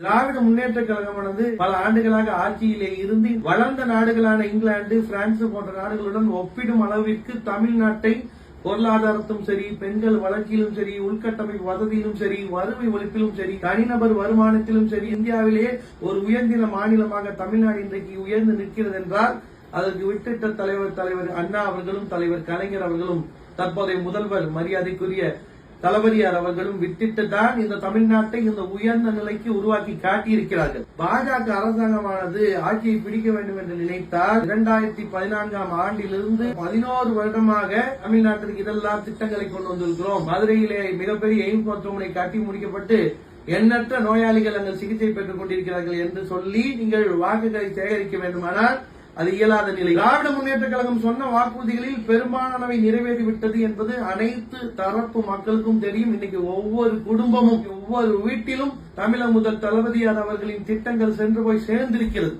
திராவிட முன்னேற்ற கழகமானது பல ஆண்டுகளாக ஆட்சியிலே இருந்து வளர்ந்த நாடுகளான இங்கிலாந்து பிரான்ஸ் போன்ற நாடுகளுடன் ஒப்பிடும் அளவிற்கு தமிழ்நாட்டை பொருளாதாரத்தும் சரி பெண்கள் வளர்ச்சியிலும் சரி உள்கட்டமைப்பு வசதியிலும் சரி வறுமை ஒழிப்பிலும் சரி தனிநபர் வருமானத்திலும் சரி இந்தியாவிலேயே ஒரு உயர்ந்தின மாநிலமாக தமிழ்நாடு இன்றைக்கு உயர்ந்து நிற்கிறது என்றால் அதற்கு வித்திட்ட தலைவர் தலைவர் அண்ணா அவர்களும் தலைவர் கலைஞர் அவர்களும் தற்போதைய முதல்வர் மரியாதைக்குரிய தளபதியார் அவர்களும் வித்திட்டு தான் இந்த தமிழ்நாட்டை இந்த உயர்ந்த நிலைக்கு உருவாக்கி காட்டியிருக்கிறார்கள். பாஜக அரசாங்கமானது ஆட்சியை பிடிக்க வேண்டும் என்று நினைத்தால் இரண்டாயிரத்தி பதினான்காம் ஆண்டிலிருந்து பதினோரு வருடமாக தமிழ்நாட்டிற்கு இதெல்லாம் திட்டங்களை கொண்டு வந்திருக்கிறோம். மதுரையிலே மிகப்பெரிய எய்ம்ஸ் மருத்துவமனை கட்டி முடிக்கப்பட்டு எண்ணற்ற நோயாளிகள் அங்கு சிகிச்சை பெற்றுக் கொண்டிருக்கிறார்கள் என்று சொல்லி நீங்கள் வாக்குகளை சேகரிக்க வேண்டுமானால் அது இயலாத நிலை. திராவிட முன்னேற்ற கழகம் சொன்ன வாக்குறுதிகளில் பெரும்பாலானவை நிறைவேறிவிட்டது என்பது அனைத்து தரப்பு மக்களுக்கும் தெரியும். இன்னைக்கு ஒவ்வொரு குடும்பமும் ஒவ்வொரு வீட்டிலும் தமிழக முதல் தளபதியார் அவர்களின் திட்டங்கள் சென்று போய் சேர்ந்திருக்கிறது.